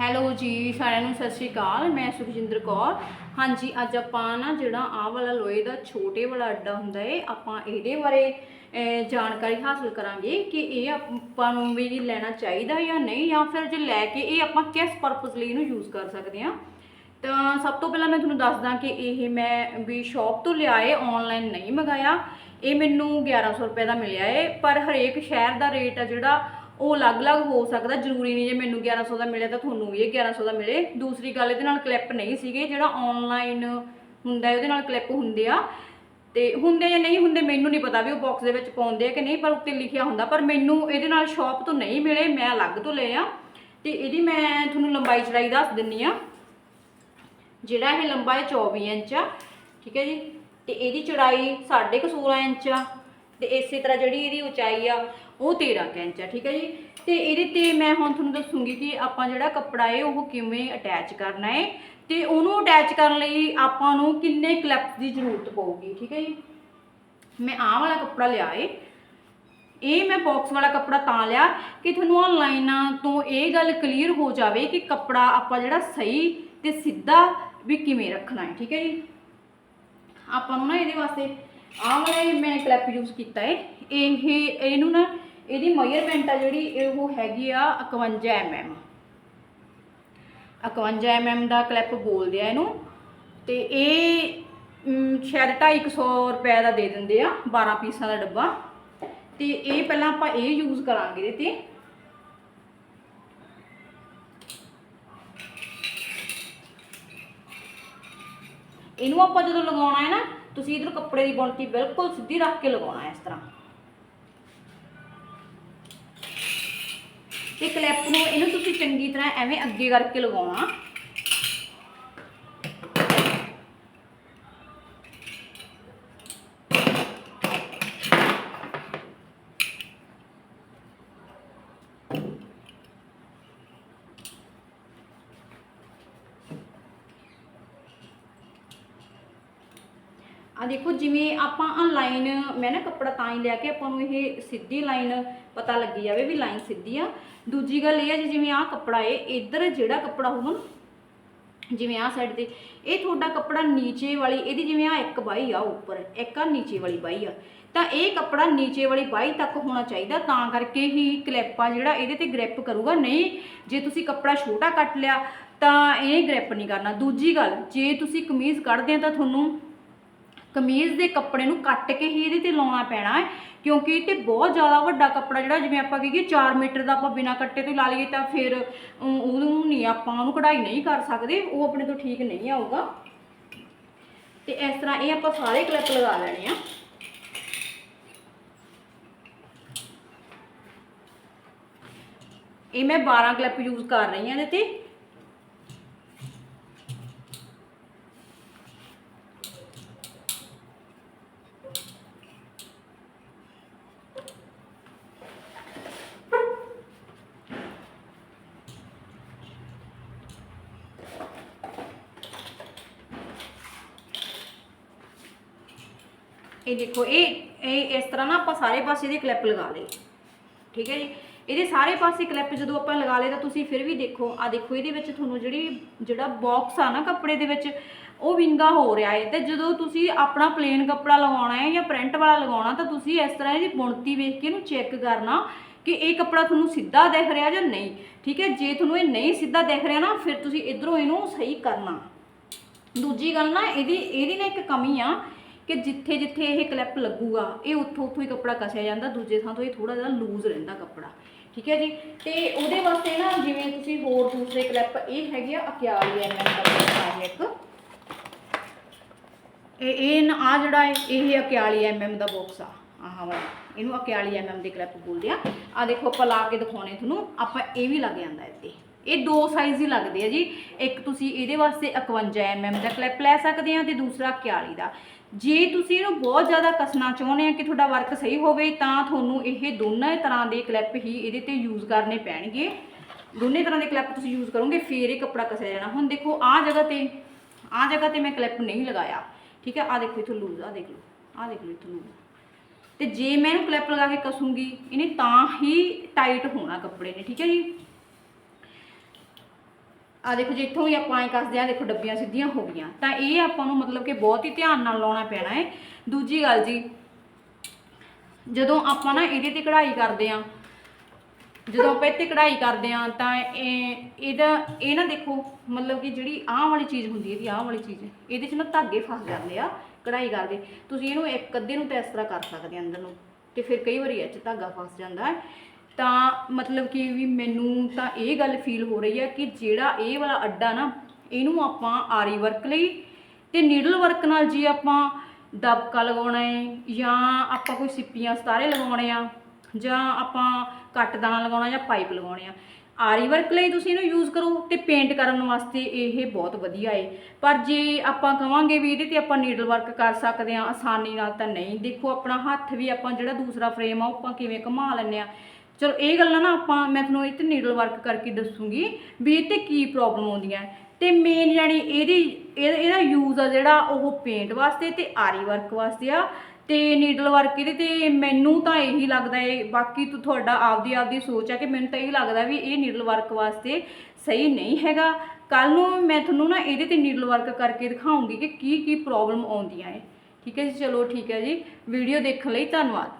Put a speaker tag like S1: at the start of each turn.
S1: Hello ਜੀ, ਸਾਰਿਆਂ ਨੂੰ ਸਤਿ ਸ਼੍ਰੀ ਅਕਾਲ, ਮੈਂ ਸੁਖਜਿੰਦਰ ਕੌਰ। ਹਾਂਜੀ, ਅੱਜ ਆਪਾਂ ਨਾ ਜਿਹੜਾ ਆਹ ਵਾਲਾ ਲੋਹੇ ਦਾ ਛੋਟੇ ਵਾਲਾ ਅੱਡਾ ਹੁੰਦਾ ਏ, ਆਪਾਂ ਇਹਦੇ ਬਾਰੇ ਜਾਣਕਾਰੀ ਹਾਸਲ ਕਰਾਂਗੇ ਕਿ ਇਹ ਆਪਾਂ ਨੂੰ ਵੀ ਲੈਣਾ ਚਾਹੀਦਾ ਜਾਂ ਨਹੀਂ, ਜਾਂ ਫਿਰ ਜੇ ਲੈ ਕੇ ਇਹ ਆਪਾਂ ਕਿਸ ਪਰਪਸ ਲਈ ਇਹਨੂੰ ਯੂਜ਼ ਕਰ ਸਕਦੇ ਹਾਂ। ਤਾਂ ਸਭ ਤੋਂ ਪਹਿਲਾਂ ਮੈਂ ਤੁਹਾਨੂੰ ਦੱਸਦਾ ਕਿ ਇਹ ਮੈਂ ਵੀ ਸ਼ਾਪ ਤੋਂ ਲਿਆ ਏ ਆਨਲਾਈਨ ਨਹੀਂ ਮੰਗਾਇਆ। ਇਹ ਮੈਨੂੰ 1100 ਰੁਪਏ ਦਾ ਮਿਲਿਆ ਏ, ਪਰ ਹਰੇਕ ਸ਼ਹਿਰ ਦਾ ਰੇਟ ਆ ਜਿਹੜਾ ਉਹ ਅਲੱਗ-ਅਲੱਗ ਹੋ ਸਕਦਾ ਜ਼ਰੂਰੀ ਨਹੀਂ ਜੇ ਮੈਨੂੰ 1100 ਦਾ ਮਿਲਿਆ ਤਾਂ ਤੁਹਾਨੂੰ ਵੀ ਇਹ 1100 ਦਾ ਮਿਲੇ। ਦੂਸਰੀ ਗੱਲ ਇਹਦੇ ਨਾਲ ਕਲਿੱਪ ਨਹੀਂ ਸੀਗੇ ਜਿਹੜਾ ਆਨਲਾਈਨ ਹੁੰਦਾ ਹੈ, ਉਹਦੇ ਨਾਲ ਕਲਿੱਪ ਹੁੰਦੇ ਆ। ਤੇ ਹੁੰਦੇ ਜਾਂ ਨਹੀਂ ਹੁੰਦੇ ਮੈਨੂੰ ਨਹੀਂ ਪਤਾ ਵੀ ਉਹ ਬਾਕਸ ਦੇ ਵਿੱਚ ਪਾਉਂਦੇ ਆ ਕਿ ਨਹੀਂ ਪਰ ਉੱਤੇ ਲਿਖਿਆ ਹੁੰਦਾ। ਪਰ ਮੈਨੂੰ ਇਹਦੇ ਨਾਲ ਸ਼ਾਪ ਤੋਂ ਨਹੀਂ ਮਿਲੇ ਮੈਂ ਅਲੱਗ ਤੋਂ ਲਏ ਆ। ਤੇ ਇਹਦੀ ਮੈਂ ਤੁਹਾਨੂੰ ਲੰਬਾਈ ਚੜਾਈ ਦੱਸ ਦਿੰਨੀ ਆ। ਜਿਹੜਾ ਇਹ ਲੰਬਾ ਹੈ 24 ਇੰਚ ਆ ਠੀਕ ਹੈ ਜੀ? ਤੇ ਇਹਦੀ ਚੌੜਾਈ 16.5 ਇੰਚ ਆ। ਤੇ ਇਸੇ ਤਰ੍ਹਾਂ ਜਿਹੜੀ ਇਹਦੀ ਉਚਾਈ ਆ ਉਹ 13 ਕੁ ਇੰਚ ਆ, ਠੀਕ ਹੈ ਜੀ? ਤੇ ਇਹਦੇ ਤੇ ਮੈਂ ਹੁਣ ਤੁਹਾਨੂੰ ਦੱਸੂਗੀ ਕਿ ਆਪਾਂ ਜਿਹੜਾ ਕੱਪੜਾ ਹੈ ਉਹ ਕਿਵੇਂ ਅਟੈਚ ਕਰਨਾ ਹੈ ਤੇ ਉਹਨੂੰ ਅਟੈਚ ਕਰਨ ਲਈ ਆਪਾਂ ਨੂੰ ਕਿੰਨੇ ਕਲਿੱਪਸ ਦੀ ਜ਼ਰੂਰਤ ਪਊਗੀ, ਠੀਕ ਹੈ ਜੀ? ਮੈਂ ਆਹ ਵਾਲਾ ਕੱਪੜਾ ਲਿਆ ਏ। ਇਹ ਮੈਂ ਬਾਕਸ ਵਾਲਾ ਕੱਪੜਾ ਤਾਂ ਲਿਆ ਕਿ ਤੁਹਾਨੂੰ ਆਨਲਾਈਨ ਤੋਂ ਇਹ ਗੱਲ ਕਲੀਅਰ ਹੋ ਜਾਵੇ ਕਿ ਕੱਪੜਾ ਆਪਾਂ ਜਿਹੜਾ ਸਹੀ ਤੇ ਸਿੱਧਾ ਵੀ ਕਿਵੇਂ ਰੱਖਣਾ ਹੈ ਠੀਕ ਹੈ ਜੀ? ਆਪਾਂ ਨੂੰ ਨਾ ਇਹਦੇ ਵਾਸਤੇ ਆਹ ਵਾਲਾ ਮੈਂ ਕਲਿੱਪ ਯੂਜ਼ ਕੀਤਾ ਹੈ ਇਹ, ਇਹਨੂੰ ਨਾ ਇਹਦੀ ਮੈਜ਼ਰਮੈਂਟ ਆ ਜਿਹੜੀ ਇਹ ਉਹ ਹੈਗੀ ਆ 51 mm 51 mm ਦਾ ਕਲਿੱਪ ਬੋਲਦੇ ਆ ਇਹਨੂੰ। ਤੇ ਇਹ ਮ, ਸ਼ਾਇਦ 250 ਰੁਪਏ ਦਾ ਦੇ ਦਿੰਦੇ ਆ 12 ਪੀਸਾਂ ਦਾ ਡੱਬਾ। ਤੇ ਇਹ ਪਹਿਲਾਂ ਆਪਾਂ ਇਹ ਯੂਜ਼ ਕਰਾਂਗੇ ਇਹਦੇ ਤੇ। ਇਹਨੂੰ ਆਪਾਂ ਜਦੋਂ ਲਗਾਉਣਾ ਹੈ ਨਾ ਤੁਸੀਂ ਇਧਰ ਕੱਪੜੇ ਦੀ ਬੁਣਤੀ ਬਿਲਕੁਲ ਸਿੱਧੀ ਰੱਖ ਕੇ ਲਗਾਉਣਾ ਹੈ ਇਸ ਤਰ੍ਹਾਂ। ਤੇ ਕਲਿੱਪ ਨੂੰ ਇਹਨੂੰ ਤੁਸੀਂ ਚੰਗੀ ਤਰ੍ਹਾਂ ਐਵੇਂ ਅੱਗੇ ਕਰਕੇ ਲਗਾਉਣਾ। ਆ ਦੇਖੋ, ਜਿਵੇਂ ਆਪਾਂ ਆਨਲਾਈਨ ਮੈਂ ਨਾ ਕੱਪੜਾ ਤਾਂ ਹੀ ਲਿਆ ਕੇ ਆਪਾਂ ਨੂੰ ਇਹ ਸਿੱਧੀ ਲਾਈਨ ਪਤਾ ਲੱਗੀ ਜਾਵੇ ਵੀ ਲਾਈਨ ਸਿੱਧੀ ਆ। ਦੂਜੀ ਗੱਲ ਇਹ ਆ ਜੀ, ਜਿਵੇਂ ਆਹ ਕੱਪੜਾ ਏ, ਇੱਧਰ ਜਿਹੜਾ ਕੱਪੜਾ ਹੋਊਗਾ ਜਿਵੇਂ ਆਹ ਸਾਈਡ ਤੇ, ਇਹ ਤੁਹਾਡਾ ਕੱਪੜਾ ਨੀਚੇ ਵਾਲੀ, ਇਹਦੀ ਜਿਵੇਂ ਆ ਇੱਕ ਬਾਈ ਆ ਉੱਪਰ, ਇੱਕ ਆ ਨੀਚੇ ਵਾਲੀ ਬਾਈ ਆ। ਤਾਂ ਇਹ ਕੱਪੜਾ ਨੀਚੇ ਵਾਲੀ ਬਾਈ ਤੱਕ ਹੋਣਾ ਚਾਹੀਦਾ, ਤਾਂ ਕਰਕੇ ਹੀ ਕਲਿੱਪ ਆ ਜਿਹੜਾ, ਇਹਦੇ ਤੇ ਗ੍ਰਿਪ ਕਰੂਗਾ। ਨਹੀਂ, ਜੇ ਤੁਸੀਂ ਕੱਪੜਾ ਛੋਟਾ ਕੱਟ ਲਿਆ, ਤਾਂ ਇਹ ਗ੍ਰਿਪ ਨਹੀਂ ਕਰਨਾ। ਦੂਜੀ ਗੱਲ, ਜੇ ਤੁਸੀਂ ਕਮੀਜ਼ ਕੱਢਦੇ ਆ ਤਾਂ ਤੁਹਾਨੂੰ ਕਮੀਜ਼ ਦੇ ਕੱਪੜੇ ਨੂੰ ਕੱਟ ਕੇ ਹੀ ਇਹਦੇ ਤੇ ਲਾਉਣਾ ਪੈਣਾ ਹੈ ਕਿਉਂਕਿ ਇਹ ਤੇ ਬਹੁਤ ਜ਼ਿਆਦਾ ਵੱਡਾ ਕੱਪੜਾ ਜਿਹੜਾ ਜਿਵੇਂ ਆਪਾਂ ਕਹੀਏ 4 ਮੀਟਰ ਦਾ ਆਪਾਂ ਬਿਨਾ ਕੱਟੇ ਤੋਂ ਲਾ ਲਈਏ ਤਾਂ ਫਿਰ ਅਮ, ਉਹਨੂੰ ਨਹੀਂ ਆਪਾਂ ਉਹਨੂੰ ਕਢਾਈ ਨਹੀਂ ਕਰ ਸਕਦੇ ਉਹ ਆਪਣੇ ਤੋਂ ਠੀਕ ਨਹੀਂ ਆਊਗਾ। ਤੇ ਇਸ ਤਰ੍ਹਾਂ ਇਹ ਆਪਾਂ ਸਾਰੇ ਕਲਿੱਪ ਲਗਾ ਲੈਣੇ ਆ। ਇਹ ਮੈਂ 12 ਕਲਿੱਪ ਯੂਜ਼ ਕਰ ਰਹੀ ਹਾਂ ਇਹਦੇ ਤੇ। ਇਹ ਦੇਖੋ, ਇਹ ਇਹ ਇਸ ਤਰ੍ਹਾਂ ਨਾ ਆਪਾਂ ਸਾਰੇ ਪਾਸੇ ਦੇ ਕਲਿੱਪ ਲਗਾ ਲਏ। ਠੀਕ ਹੈ ਜੀ? ਇਹਦੇ ਸਾਰੇ ਪਾਸੇ ਕਲਿੱਪ ਜਦੋਂ ਆਪਾਂ ਲਗਾ ਲਏ ਤਾਂ ਤੁਸੀਂ ਫਿਰ ਵੀ ਦੇਖੋ ਆ ਦੇਖੋ, ਇਹਦੇ ਵਿੱਚ ਤੁਹਾਨੂੰ ਜਿਹੜੀ, ਜਿਹੜਾ ਬਾਕਸ ਆ ਨਾ ਕੱਪੜੇ ਦੇ ਵਿੱਚ, ਉਹ ਵਿੰਗਾ ਹੋ ਰਿਹਾ ਹੈ ਤੇ ਜਦੋਂ ਤੁਸੀਂ ਆਪਣਾ ਪਲੇਨ ਕੱਪੜਾ ਲਗਾਉਣਾ ਹੈ ਜਾਂ ਪ੍ਰਿੰਟ ਵਾਲਾ ਲਗਾਉਣਾ, ਤਾਂ ਤੁਸੀਂ ਇਸ ਤਰ੍ਹਾਂ ਇਹਦੀ ਬੁਣਤੀ ਵੇਖ ਕੇ ਇਹਨੂੰ ਚੈੱਕ ਕਰਨਾ ਕਿ ਇਹ ਕੱਪੜਾ ਤੁਹਾਨੂੰ ਸਿੱਧਾ ਦਿਖ ਰਿਹਾ ਜਾਂ ਨਹੀਂ। ਠੀਕ ਹੈ? ਜੇ ਤੁਹਾਨੂੰ ਇਹ ਨਹੀਂ ਸਿੱਧਾ ਦਿਖ ਰਿਹਾ ਨਾ, ਫਿਰ ਤੁਸੀਂ ਇਧਰੋਂ ਇਹਨੂੰ ਸਹੀ ਕਰਨਾ। ਦੂਜੀ ਗੱਲ ਨਾ, ਇਹਦੀ ਇਹਦੀ ਨਾ ਇੱਕ ਕਮੀ ਆ ਕਿ ਜਿੱਥੇ ਜਿੱਥੇ ਇਹ ਕਲਿੱਪ ਲੱਗੂਗਾ, ਇਹ ਉੱਥੋਂ ਉੱਥੋਂ ਹੀ ਕੱਪੜਾ ਕਸਿਆ ਜਾਂਦਾ, ਦੂਜੇ ਥਾਂ ਤੋਂ ਇਹ ਥੋੜਾ ਜਿਹਾ ਲੂਜ਼ ਰਹਿੰਦਾ ਕੱਪੜਾ। ਠੀਕ ਹੈ ਜੀ? ਤੇ ਉਹਦੇ ਵਾਸਤੇ ਨਾ ਜਿਵੇਂ ਤੁਸੀਂ ਹੋਰ ਦੂਸਰੇ ਕਲਿੱਪ ਇਹ ਹੈਗੇ ਆ 41 ਐਮਐਮ ਦਾ ਕਲਿੱਪ ਆ ਇੱਕ। ਇਹ ਇਹ ਆ ਜਿਹੜਾ ਇਹ 41 ਐਮਐਮ ਦਾ ਬਾਕਸ ਆ। ਆਹ ਵਾਲਾ। ਇਹਨੂੰ 41 ਐਮਐਮ ਦੇ ਕਲਿੱਪ ਬੋਲਦੇ ਆ। ਆ ਦੇਖੋ, ਆਪਾਂ ਲਾ ਕੇ ਦਿਖਾਉਣੇ ਤੁਹਾਨੂੰ। ਆਪਾਂ ਇਹ ਵੀ ਲੱਗ ਜਾਂਦਾ ਇੱਥੇ। ਇਹ ਦੋ ਸਾਈਜ਼ ਹੀ ਲੱਗਦੇ ਆ ਜੀ। ਇੱਕ ਤੁਸੀਂ ਇਹਦੇ ਵਾਸਤੇ 51 ਐਮਐਮ ਦਾ ਕਲਿੱਪ ਲੈ ਸਕਦੇ ਆ ਤੇ ਦੂਸਰਾ 41 ਦਾ। ਜੇ ਤੁਸੀਂ ਇਹਨੂੰ ਬਹੁਤ ਜ਼ਿਆਦਾ ਕੱਸਣਾ ਚਾਹੁੰਦੇ ਆ ਕਿ ਤੁਹਾਡਾ ਵਰਕ ਸਹੀ ਹੋਵੇ, ਤਾਂ ਤੁਹਾਨੂੰ ਇਹ ਦੋਨਾਂ ਤਰ੍ਹਾਂ ਦੇ ਕਲਿੱਪ ਹੀ ਇਹਦੇ ਤੇ ਯੂਜ਼ ਕਰਨੇ ਪੈਣਗੇ। ਦੋਨੇ ਤਰ੍ਹਾਂ ਦੇ ਕਲਿੱਪ ਤੁਸੀਂ ਯੂਜ਼ ਕਰੋਗੇ, ਫੇਰ ਇਹ ਕੱਪੜਾ ਕੱਸਿਆ ਜਾਣਾ। ਹੁਣ ਦੇਖੋ, ਆਹ ਜਗ੍ਹਾ ਤੇ, ਆਹ ਜਗ੍ਹਾ ਤੇ ਮੈਂ ਕਲਿੱਪ ਨਹੀਂ ਲਗਾਇਆ। ਠੀਕ ਹੈ, ਆਹ ਦੇਖੋ ਇਥੋਂ ਲੂਜ਼ ਆ ਦੇਖ ਲਓ, ਆਹ ਦੇਖ ਲਓ ਇਥੋਂ ਲੂਜ਼ ਤੇ ਜੇ ਮੈਂ ਇਹਨੂੰ ਕਲਿੱਪ ਲਗਾ ਕੇ ਕਸੂੰਗੀ, ਇਹਨੇ ਤਾਂ ਹੀ ਟਾਈਟ ਹੋਣਾ ਕੱਪੜੇ ਨੇ, ਠੀਕ ਹੈ ਜੀ? ਆ ਦੇਖੋ ਜੇ, ਇੱਥੋਂ ਵੀ ਆਪਾਂ ਐ ਕੱਸਦੇ ਆ, ਦੇਖੋ ਡੱਬੀਆਂ ਸਿੱਧੀਆਂ ਹੋ ਗਈਆਂ। ਤਾਂ ਇਹ ਆਪਾਂ ਨੂੰ ਮਤਲਬ ਕਿ ਬਹੁਤ ਹੀ ਧਿਆਨ ਨਾਲ ਲਾਉਣਾ ਪੈਣਾ ਹੈ। ਦੂਜੀ ਗੱਲ ਜੀ, ਜਦੋਂ ਆਪਾਂ ਨਾ ਇਹਦੇ ਤੇ ਕਢਾਈ ਕਰਦੇ ਆ, ਜਦੋਂ ਆਪਾਂ ਇੱਥੇ ਕਢਾਈ ਕਰਦੇ ਆ, ਤਾਂ ਇਹ, ਇਹਦਾ, ਇਹ ਨਾ ਦੇਖੋ, ਮਤਲਬ ਕਿ ਜਿਹੜੀ ਆਹ ਵਾਲੀ ਚੀਜ਼ ਹੁੰਦੀ ਹੈ ਇਹਦੀ ਆਹ ਵਾਲੀ ਚੀਜ਼, ਇਹਦੇ 'ਚ ਨਾ ਧਾਗੇ ਫਸ ਜਾਂਦੇ ਆ ਕਢਾਈ ਕਰਦੇ ਤੁਸੀਂ ਇਹਨੂੰ ਇੱਕ ਅੱਧੇ ਨੂੰ ਤਾਂ ਇਸ ਤਰ੍ਹਾਂ ਕਰ ਸਕਦੇ ਆ ਅੰਦਰ ਨੂੰ, ਤੇ ਫਿਰ ਕਈ ਵਾਰੀ ਇਹ 'ਚ ਧਾਗਾ ਫਸ ਜਾਂਦਾ ਹੈ। ਤਾਂ ਮਤਲਬ ਕਿ ਵੀ ਮੈਨੂੰ ਤਾਂ ਇਹ ਗੱਲ ਫੀਲ ਹੋ ਰਹੀ ਹੈ ਕਿ ਜਿਹੜਾ ਇਹ ਵਾਲਾ ਅੱਡਾ ਨਾ, ਇਹਨੂੰ ਆਪਾਂ ਆਰੀ ਵਰਕ ਲਈ ਤੇ ਨੀਡਲ ਵਰਕ ਨਾਲ ਜੀ ਆਪਾਂ ਦਬਕਾ ਲਗਾਉਣਾ ਹੈ ਜਾਂ ਆਪਾਂ ਕੋਈ ਸਿੱਪੀਆਂ ਸਤਾਰੇ ਲਗਾਉਣੇ ਆ ਜਾਂ ਆਪਾਂ ਕੱਟ ਦਾਣਾ ਲਗਾਉਣਾ ਜਾਂ ਪਾਈਪ ਲਗਾਉਣੇ ਆ, ਆਰੀ ਵਰਕ ਲਈ ਤੁਸੀਂ ਇਹਨੂੰ ਯੂਜ਼ ਕਰੋ ਤੇ ਪੇਂਟ ਕਰਨ ਵਾਸਤੇ ਇਹ ਬਹੁਤ ਵਧੀਆ ਏ। ਪਰ ਜੇ ਆਪਾਂ ਕਵਾਂਗੇ ਵੀ ਇਹਦੇ ਤੇ ਆਪਾਂ ਨੀਡਲ ਵਰਕ ਕਰ ਸਕਦੇ ਆ, ਆਸਾਨੀ ਨਾਲ ਤਾਂ ਨਹੀਂ। ਦੇਖੋ, ਆਪਣਾ ਹੱਥ ਵੀ ਆਪਾਂ ਜਿਹੜਾ ਦੂਸਰਾ ਫਰੇਮ ਆ, ਉਹ ਆਪਾਂ ਕਿਵੇਂ ਘੁਮਾ ਲੈਂਦੇ ਆ। ਚਲੋ ਇਹ ਗੱਲਾਂ ਨਾ ਆਪਾਂ, ਮੈਂ ਤੁਹਾਨੂੰ ਇਹ ਤੇ ਨੀਡਲ ਵਰਕ ਕਰਕੇ ਦੱਸੂਗੀ ਵੀ ਇਹ ਤੇ ਕੀ ਪ੍ਰੋਬਲਮ ਆਉਂਦੀਆਂ। ਹੈ। ਤੇ ਮੇਨ ਯਾਨੀ ਇਹਦੀ, ਇਹ- ਇਹਦਾ ਯੂਜ਼ ਆ ਜਿਹੜਾ ਉਹ ਪੇਂਟ ਵਾਸਤੇ ਤੇ ਆਰੀ ਵਰਕ ਵਾਸਤੇ ਆ। ਤੇ ਨੀਡਲ ਵਰਕ ਇਹਦੇ ਤੇ ਮੈਨੂੰ ਤਾਂ ਇਹੀ ਲੱਗਦਾ ਹੈ ਬਾਕੀ ਤੂੰ ਤੁਹਾਡਾ ਆਪਦੀ ਆਪਦੀ ਸੋਚ ਆ ਕਿ ਮੈਨੂੰ ਤਾਂ ਇਹ ਲੱਗਦਾ ਵੀ ਇਹ ਨੀਡਲ ਵਰਕ ਵਾਸਤੇ ਸਹੀ ਨਹੀਂ ਹੈਗਾ। ਕੱਲ ਨੂੰ ਮੈਂ ਤੁਹਾਨੂੰ ਨਾ ਇਹਦੇ ਤੇ ਨੀਡਲ ਵਰਕ ਕਰਕੇ ਦਿਖਾਉਂਗੀ ਕਿ ਕੀ ਕੀ ਪ੍ਰੋਬਲਮ ਆਉਂਦੀਆਂ ਏ। ਠੀਕ ਹੈ ਜੀ, ਚਲੋ ਠੀਕ ਹੈ ਜੀ। ਵੀਡੀਓ ਦੇਖਣ ਲਈ ਧੰਨਵਾਦ।